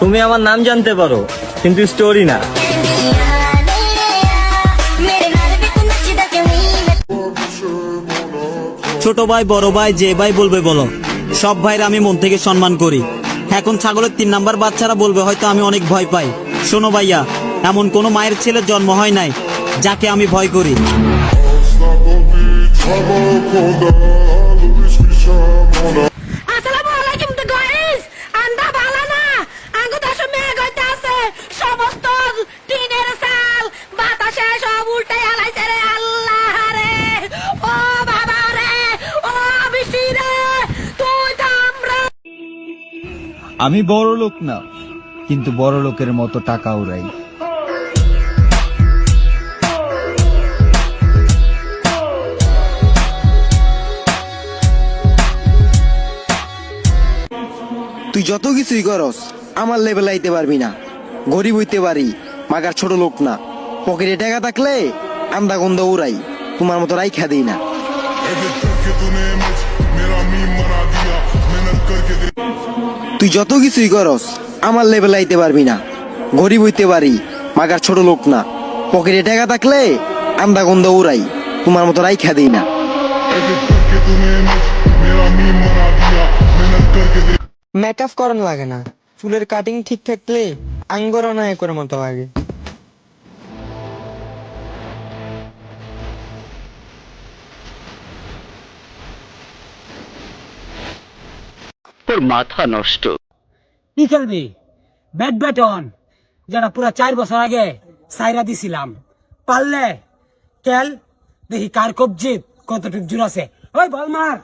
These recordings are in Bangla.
তুমি আমার নাম জানতে পারো, কিন্তু স্টোরি না। ছোট ভাই, বড় ভাই, যে ভাই বলবে বলো। সব ভাইরা আমি মন থেকে সম্মান করি। এখন ছাগলের তিন নাম্বার বাচ্চারা বলবে, হয়তো আমি অনেক ভয় পাই। শোনো ভাইয়া, এমন কোনো মায়ের ছেলে জন্ম হয় নাই, যাকে আমি ভয় করি। আমি বড় লোক না কিন্তু বড় লোকের মতো টাকা উড়াই তুই যত কিছুই করস আমার লেভেল আইতে পারবি না। গরিব হইতে পারি মাগার ছোট লোক না। পকেটে টাকা থাকলে আন্দা গন্ধ উড়াই তোমার মতো রাইখা দিই না। তুই যত কিছুই করস, আমার লেভেল আইতে পারবি না। গরিব হইতে পারি, মাগার ছোট লোক না। পকেটে টাকা থাকলে আন্দা গন্ধ উড়াই, তোমার মতো রাইখা দিই না। মেকআপ করানো লাগে না। চুলের কাটিং ঠিক থাকলে আঙ্গর নায়কের মতো লাগে। কি খেলবি? ব্যাট ব্যাট অন যেটা পুরা চার বছর আগে সাইরা দিছিলাম। পারলে খেল দেখি কার কবজিত কতটুক জোর আছে। ওই বল মার।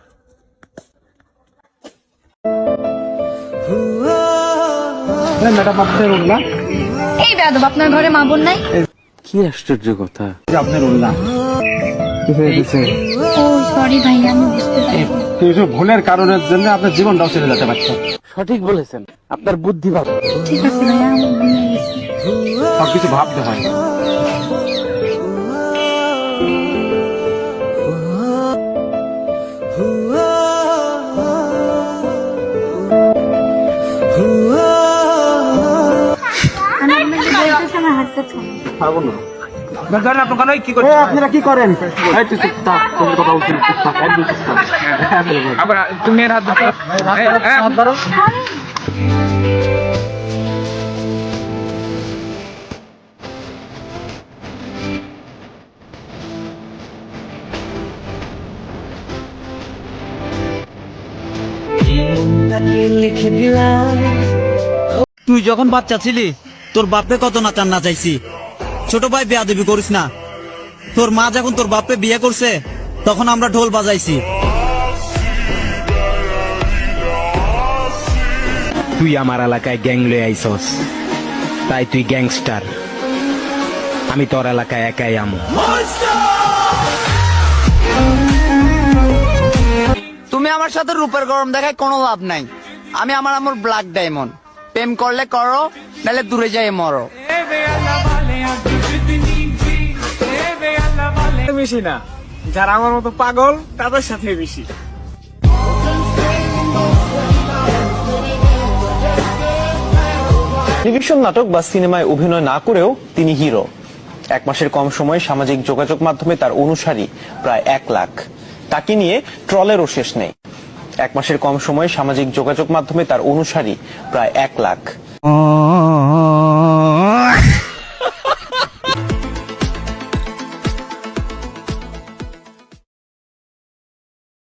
এই বেয়াদব আপনার ঘরে মা বোন নাই? ও সরি ভাই আমি বুঝতে পারি ভুলের কারণের জন্য আপনার জীবনটাও চলে যেতে পারছে। সঠিক বলেছেন আপনার বুদ্ধি ভালো। ঠিক আছে হয়ে সবকিছু ভাবতে হয়। আমি হাতটা ছাড়ুন আপনারা কি করেন? এই তুই চুপ থাক, তোর কথা বলছি, চুপ থাক, একদম চুপ থাক। আবার তুমি এর হাত ধরো। তুই যখন বাচ্চা ছিলি তোর বাপে কত নাচান নাচাইছি ছোট ভাই বিয়া দেবী করিস না। তোর মা যখন তোর বাপে বিয়ে করছে তখন আমরা ঢোল বাজাইছি। তুই আমার এলাকায় গ্যাং লয়ে আইসস তাই তুই গ্যাংস্টার। আমি তোর এলাকায় একাই আমো। তুমি আমার সাথে রূপের গরম দেখায় কোনো লাভ নাই। আমি আমার আমার ব্ল্যাক ডায়মন্ড প্রেম করলে করো নাহলে দূরে যাই মরো। বেশি না। যারা আমার মতো পাগল তাদের সাথে বেশি টেলিভিশন নাটক বা সিনেমায় অভিনয় না করেও তিনি হিরো। এক মাসের কম সময়ে সামাজিক যোগাযোগ মাধ্যমে তার অনুসারী প্রায় এক লাখ। তাকে নিয়ে ট্রলেরও শেষ নেই। এক মাসের কম সময়ে সামাজিক যোগাযোগ মাধ্যমে তার অনুসারী প্রায় এক লাখ।